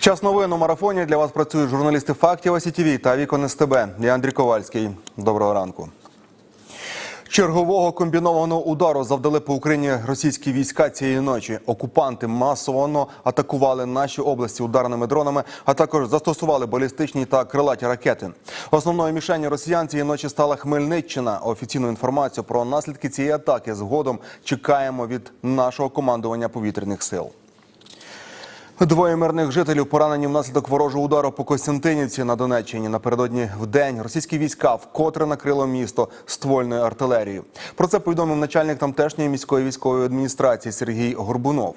Час новин у марафоні для вас працюють журналісти фактів СІТВ та Вікон СТБ. Я Андрій Ковальський. Доброго ранку. Чергового комбінованого удару завдали по Україні російські війська цієї ночі. Окупанти масово атакували наші області ударними дронами, а також застосували балістичні та крилаті ракети. Основною мішенью росіян цієї ночі стала Хмельниччина. Офіційну інформацію про наслідки цієї атаки згодом чекаємо від нашого командування повітряних сил. Двоє мирних жителів поранені внаслідок ворожого удару по Костянтинівці на Донеччині. Напередодні в день російські війська вкотре накрило місто ствольною артилерією. Про це повідомив начальник тамтешньої міської військової адміністрації Сергій Горбунов.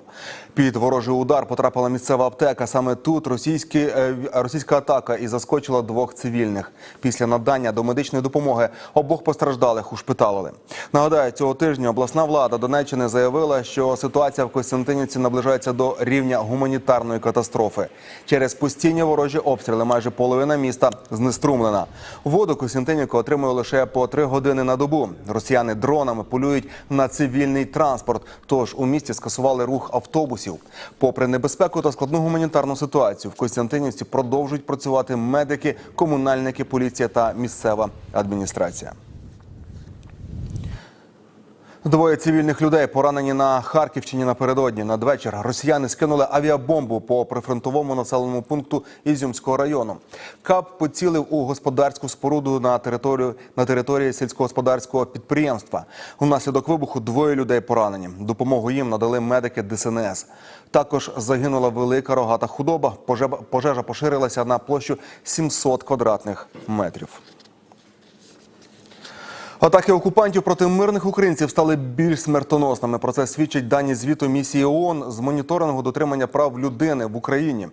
Під ворожий удар потрапила місцева аптека. Саме тут російські, е, російська атака і заскочила двох цивільних. Після надання до медичної допомоги обох постраждалих ушпиталили. Нагадаю, цього тижня обласна влада Донеччини заявила, що ситуація в Костянтинівці наближається до рівня гуманітарної катастрофи. Через постійні ворожі обстріли майже половина міста знеструмлена. Воду Костянтинівка отримує лише по три години на добу. Росіяни дронами полюють на цивільний транспорт. Тож у місті скасували рух автобусів. Попри небезпеку та складну гуманітарну ситуацію, в Костянтинівці продовжують працювати медики, комунальники, поліція та місцева адміністрація. Двоє цивільних людей поранені на Харківщині напередодні. Надвечір росіяни скинули авіабомбу по прифронтовому населеному пункту Ізюмського району. Кап поцілив у господарську споруду на територію на території сільськогосподарського підприємства. Унаслідок вибуху двоє людей поранені. Допомогу їм надали медики ДСНС. Також загинула велика рогата худоба. Пожежа- поширилася на площу 700 квадратних метрів. Атаки окупантів проти мирних українців стали більш смертоносними. Про це свідчать дані звіту місії ООН з моніторингу дотримання прав людини в Україні.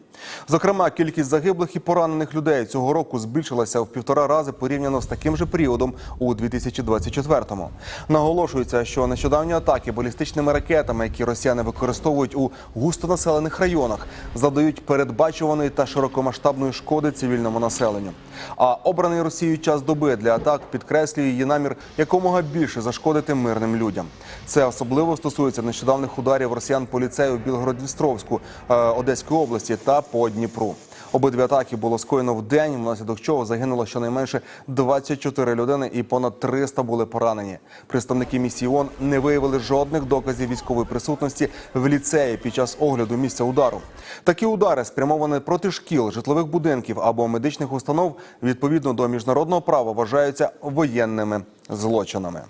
Зокрема, кількість загиблих і поранених людей цього року збільшилася в півтора рази порівняно з таким же періодом у 2024-му. Наголошується, що нещодавні атаки балістичними ракетами, які росіяни використовують у густонаселених районах, завдають передбачуваної та широкомасштабної шкоди цивільному населенню. А обраний Росією час доби для атак підкреслює її намір якомога більше зашкодити мирним людям. Це особливо стосується нещодавних ударів росіян поліцею в Білгород-Дністровську е, Одеської області та по Дніпру. Обидві атаки було скоєно в день, внаслідок чого загинуло щонайменше 24 людини і понад 300 були поранені. Представники місії ООН не виявили жодних доказів військової присутності в ліцеї під час огляду місця удару. Такі удари спрямовані проти шкіл, житлових будинків або медичних установ відповідно до міжнародного права вважаються воєнними злочинами.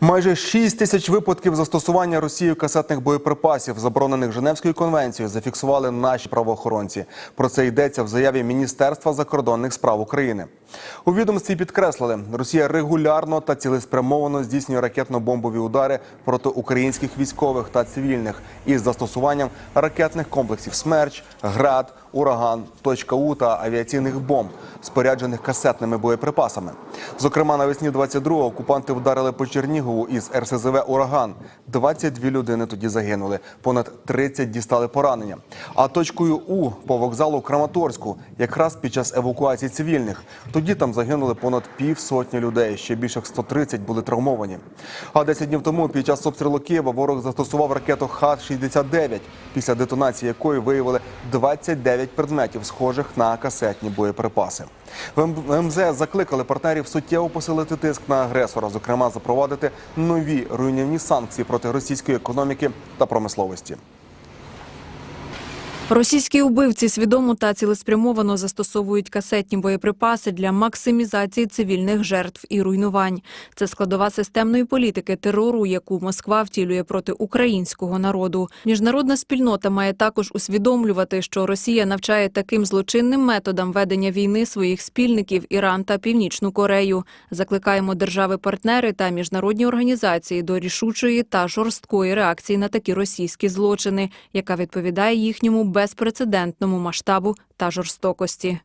Майже 6 тисяч випадків застосування Росією касетних боєприпасів, заборонених Женевською конвенцією, зафіксували наші правоохоронці. Про це йдеться в заяві Міністерства закордонних справ України. У відомстві підкреслили, Росія регулярно та цілеспрямовано здійснює ракетно-бомбові удари проти українських військових та цивільних із застосуванням ракетних комплексів «Смерч», «Град», «Ураган», «Точка У» та авіаційних бомб, споряджених касетними боєприпасами. Зокрема, навесні 22-го окупанти вдарили по Чернігову із РСЗВ «Ураган». 22 людини тоді загинули, понад 30 дістали поранення. А точкою У по вокзалу Краматорську якраз під час евакуації цивільних. Тоді там загинули понад півсотні людей. Ще більше як 130 були травмовані. А 10 днів тому під час обстрілу Києва ворог застосував ракету Х-69, після детонації якої виявили 29 предметів, схожих на касетні боєприпаси. В МЗС закликали партнерів суттєво посилити тиск на агресора, зокрема запровадити нові руйнівні санкції проти російської економіки та промисловості. Російські убивці свідомо та цілеспрямовано застосовують касетні боєприпаси для максимізації цивільних жертв і руйнувань. Це складова системної політики терору, яку Москва втілює проти українського народу. Міжнародна спільнота має також усвідомлювати, що Росія навчає таким злочинним методам ведення війни своїх спільників Іран та Північну Корею. Закликаємо держави-партнери та міжнародні організації до рішучої та жорсткої реакції на такі російські злочини, яка відповідає їхньому безпрецедентному масштабу та жорстокості.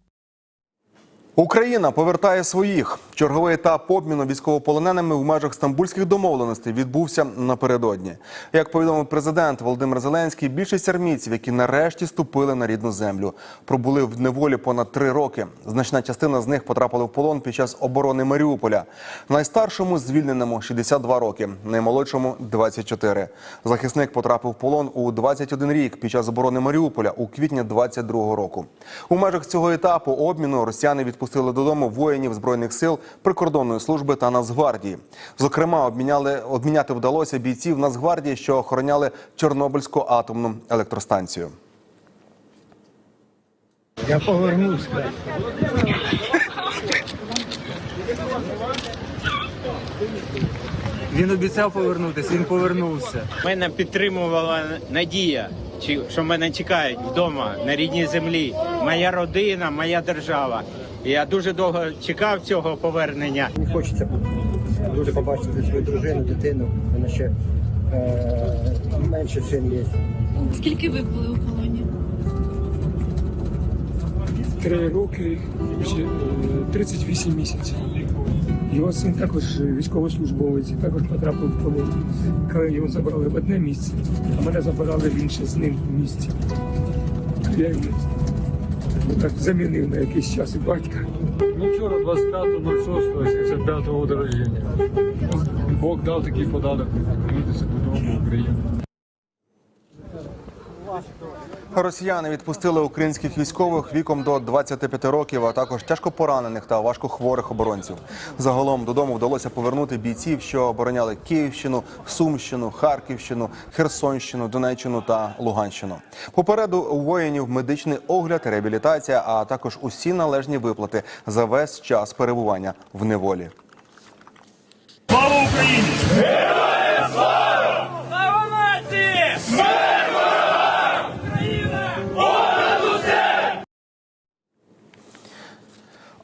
Україна повертає своїх. Черговий етап обміну військовополоненими в межах стамбульських домовленостей відбувся напередодні. Як повідомив президент Володимир Зеленський, більшість армійців, які нарешті ступили на рідну землю, пробули в неволі понад три роки. Значна частина з них потрапила в полон під час оборони Маріуполя. Найстаршому звільненому 62 роки, наймолодшому 24. Захисник потрапив в полон у 21 рік під час оборони Маріуполя у квітні 22 року. У межах цього етапу обміну росіяни відпустили додому воїнів збройних сил, прикордонної служби та Нацгвардії. Зокрема, обміняли обміняти вдалося бійців Нацгвардії, що охороняли Чорнобильську атомну електростанцію. Я повернусь. Він обіцяв повернутися, він повернувся. Мене підтримувала надія, що мене чекають вдома на рідній землі. Моя родина, моя держава. Я дуже довго чекав цього повернення. Не хочеться дуже побачити свою дружину, дитину. Вона ще е, менше син є. Скільки ви були у полоні? три роки е, 38 місяців. Його син також військовослужбовець, також потрапив в полон. Коли його забрали в одне місце, а мене забирали в інше з ним місце. Я йому так замінив на якийсь час і батька. Ну вчора 25.06.75 року рождения. Бог дав такий подарок повернутися додому в Україну. Росіяни відпустили українських військових віком до 25 років, а також тяжко поранених та важкохворих оборонців. Загалом додому вдалося повернути бійців, що обороняли Київщину, Сумщину, Харківщину, Херсонщину, Донеччину та Луганщину. Попереду у воїнів медичний огляд, реабілітація, а також усі належні виплати за весь час перебування в неволі.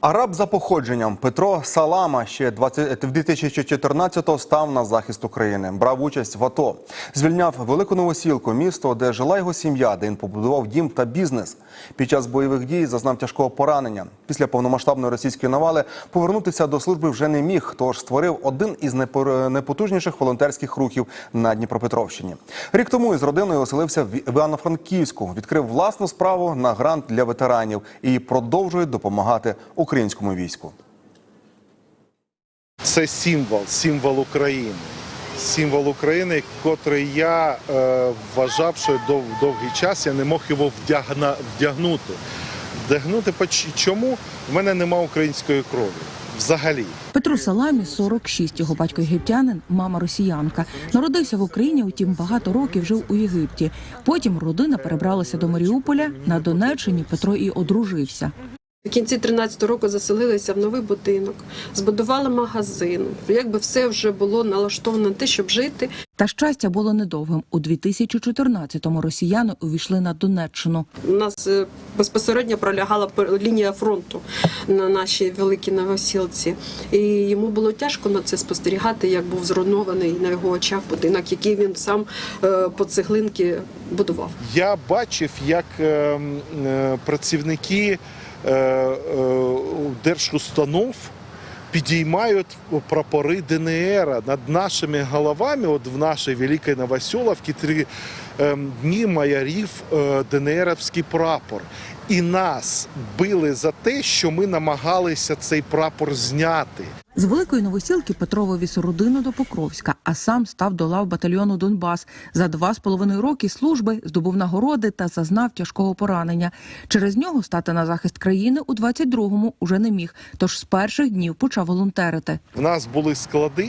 Араб за походженням Петро Салама ще 20, в 2014-го став на захист України. Брав участь в АТО. Звільняв велику новосілку, місто, де жила його сім'я, де він побудував дім та бізнес. Під час бойових дій зазнав тяжкого поранення. Після повномасштабної російської навали повернутися до служби вже не міг, тож створив один із найпотужніших волонтерських рухів на Дніпропетровщині. Рік тому із родиною оселився в Івано-Франківську, відкрив власну справу на грант для ветеранів і продовжує допомагати українському війську. це символ, символ України. Символ України, котрий я е, вважав, що дов, довгий час я не мог його вдягна, вдягнути. Вдягнути чому? В мене нема української крові. Взагалі. Петру Саламі 46, його батько єгиптянин, мама росіянка. Народився в Україні, утім багато років жив у Єгипті. Потім родина перебралася до Маріуполя. На Донеччині Петро і одружився. В кінці 13 року заселилися в новий будинок, збудували магазин. Якби все вже було налаштовано на те, щоб жити. Та щастя було недовгим. У 2014-му росіяни увійшли на Донеччину. У нас е, безпосередньо пролягала лінія фронту на нашій великій новосілці. І йому було тяжко на це спостерігати, як був зруйнований на його очах будинок, який він сам е, по цеглинки будував. Я бачив, як е, е, працівники держустанов підіймають прапори ДНР над нашими головами. От в нашій великій Новоселовці е, дні майорів е, ДНРівський прапор. І нас били за те, що ми намагалися цей прапор зняти. З великої новосілки Петро вивіз родину до Покровська, а сам став до лав батальйону Донбас. За два з половиною роки служби здобув нагороди та зазнав тяжкого поранення. Через нього стати на захист країни у 22-му уже не міг. Тож з перших днів почав волонтерити. В нас були склади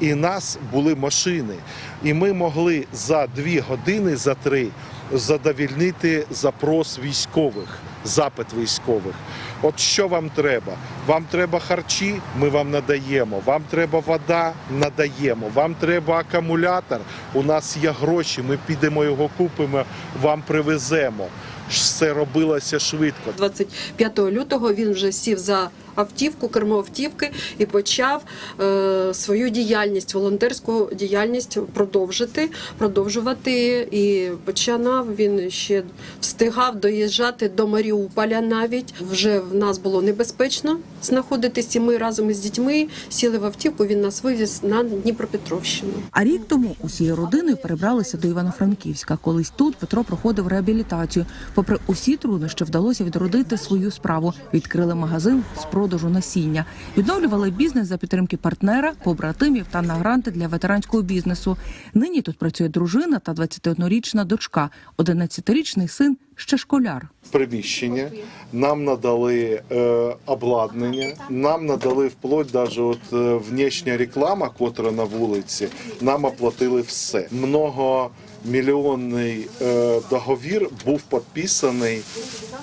і нас були машини. І ми могли за дві години, за три задовільнити запрос військових, запит військових. От що вам треба? Вам треба харчі, ми вам надаємо. Вам треба вода, надаємо. Вам треба акумулятор. У нас є гроші. Ми підемо його купимо, вам привеземо. Все робилося швидко. 25 лютого він вже сів за автівку, кермо автівки і почав е, свою діяльність, волонтерську діяльність продовжити, продовжувати. І починав він ще встигав доїжджати до Маріуполя. Навіть вже в нас було небезпечно знаходитись. І ми разом із дітьми сіли в автівку. Він нас вивіз на Дніпропетровщину. А рік тому усією родиною перебралися до Івано-Франківська. Колись тут Петро проходив реабілітацію. Попри усі труднощі, вдалося відродити свою справу. Відкрили магазин з насіння, відновлювали бізнес за підтримки партнера, побратимів та на гранти для ветеранського бізнесу. Нині тут працює дружина та 21-річна дочка, 11-річний син ще школяр. приміщення, нам надали е, обладнання, нам надали вплоть даже от е, внешня реклама, котра на вулиці, нам оплатили все. Многомільйонний е, договір був підписаний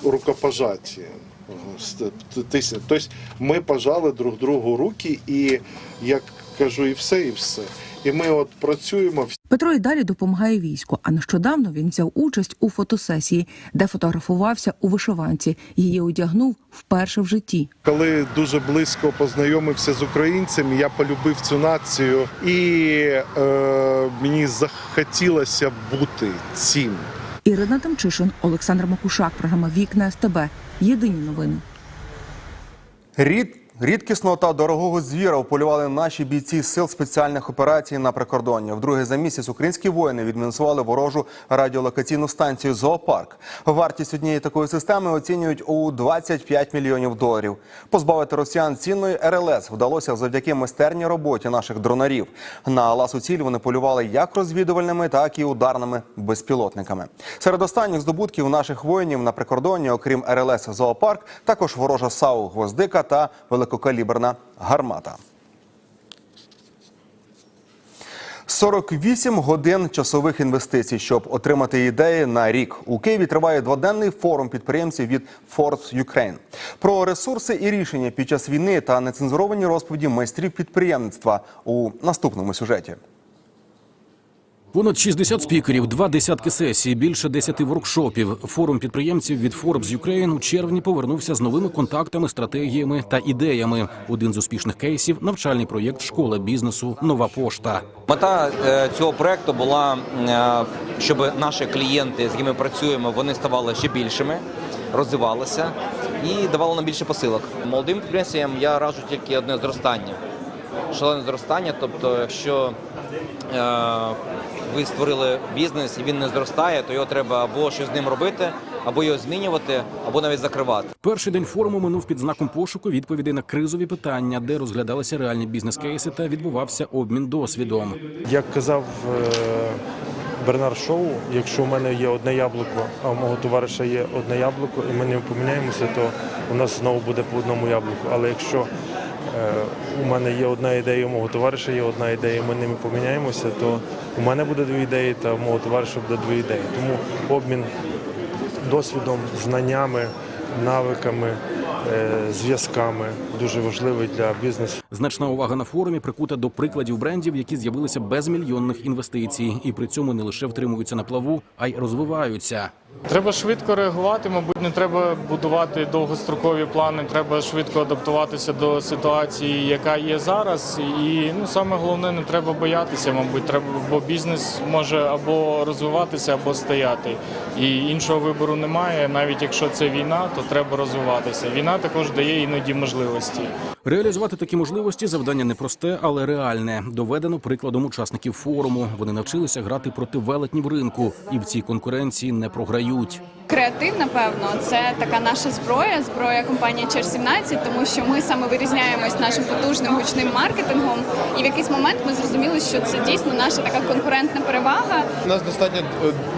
рукопожаттям. Тобто ми пожали друг другу руки і, як кажу, і все, і все. І ми от працюємо Петро і далі допомагає війську. А нещодавно він взяв участь у фотосесії, де фотографувався у вишиванці. Її одягнув вперше в житті. Коли дуже близько познайомився з українцями, я полюбив цю націю, і е, мені захотілося бути цим. Ірина Тимчишин, Олександр Макушак, програма Вікна СТБ. Єдині новини. Рід рідкісного та дорогого звіра вполювали наші бійці сил спеціальних операцій на прикордонні. Вдруге за місяць українські воїни відмінусували ворожу радіолокаційну станцію Зоопарк. Вартість однієї такої системи оцінюють у 25 мільйонів доларів. Позбавити росіян цінної РЛС вдалося завдяки майстерній роботі наших дронарів. На ласу ціль вони полювали як розвідувальними, так і ударними безпілотниками. Серед останніх здобутків наших воїнів на прикордонні, окрім РЛС Зоопарк, також ворожа САУ Гвоздика та великокаліберна гармата. 48 годин часових інвестицій, щоб отримати ідеї на рік. У Києві триває дводенний форум підприємців від Forbes Ukraine. Про ресурси і рішення під час війни та нецензуровані розповіді майстрів підприємництва у наступному сюжеті. Понад 60 спікерів, два десятки сесій, більше 10 воркшопів. Форум підприємців від Forbes Ukraine у червні повернувся з новими контактами, стратегіями та ідеями. Один з успішних кейсів навчальний проєкт Школа бізнесу Нова пошта. Мета е, цього проекту була, е, щоб наші клієнти, з якими працюємо, вони ставали ще більшими, розвивалися і давали нам більше посилок. Молодим підприємцям я раджу тільки одне зростання, шалене зростання. Тобто, якщо е, ви створили бізнес і він не зростає, то його треба або щось з ним робити, або його змінювати, або навіть закривати. Перший день форуму минув під знаком пошуку відповідей на кризові питання, де розглядалися реальні бізнес-кейси та відбувався обмін досвідом. Як казав е, Бернар Шоу, якщо у мене є одне яблуко, а у мого товариша є одне яблуко, і ми не поміняємося, то у нас знову буде по одному яблуку. Але якщо у мене є одна ідея, у мого товариша є одна ідея, ми ними поміняємося, то у мене буде дві ідеї, та у мого товариша буде дві ідеї. Тому обмін досвідом, знаннями, навиками, е, зв'язками дуже важливий для бізнесу. Значна увага на форумі прикута до прикладів брендів, які з'явилися без мільйонних інвестицій, і при цьому не лише втримуються на плаву, а й розвиваються. Треба швидко реагувати. Мабуть, не треба будувати довгострокові плани. Треба швидко адаптуватися до ситуації, яка є зараз. І ну саме головне, не треба боятися. Мабуть, треба, бо бізнес може або розвиватися, або стояти. І іншого вибору немає. Навіть якщо це війна, то треба розвиватися. Війна також дає іноді можливості. to Реалізувати такі можливості завдання непросте, але реальне. Доведено прикладом учасників форуму. Вони навчилися грати проти велетнів ринку і в цій конкуренції не програють. Креатив, напевно, це така наша зброя, зброя компанії Чер 17 тому що ми саме вирізняємось нашим потужним гучним маркетингом. І в якийсь момент ми зрозуміли, що це дійсно наша така конкурентна перевага. У нас достатньо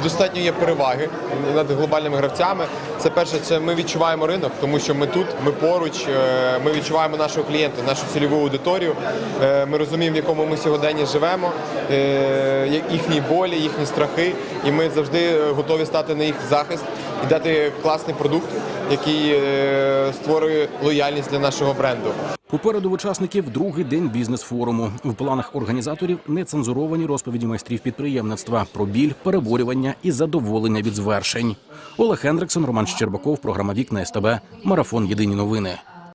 достатньо є переваги над глобальними гравцями. Це перше, це ми відчуваємо ринок, тому що ми тут, ми поруч, е, ми відчуваємо нашого клієнта, нашу цільову аудиторію. Е, Ми розуміємо, в якому ми сьогоденні живемо, е, їхні болі, їхні страхи, і ми завжди готові стати на їх захист і дати класний продукт, який е, створює лояльність для нашого бренду. Попереду в учасників другий день бізнес-форуму. В планах організаторів нецензуровані розповіді майстрів підприємництва про біль, переборювання і задоволення від звершень. Олег Хендриксон, Роман Щербаков, програма Вікна СТБ, марафон Єдині новини.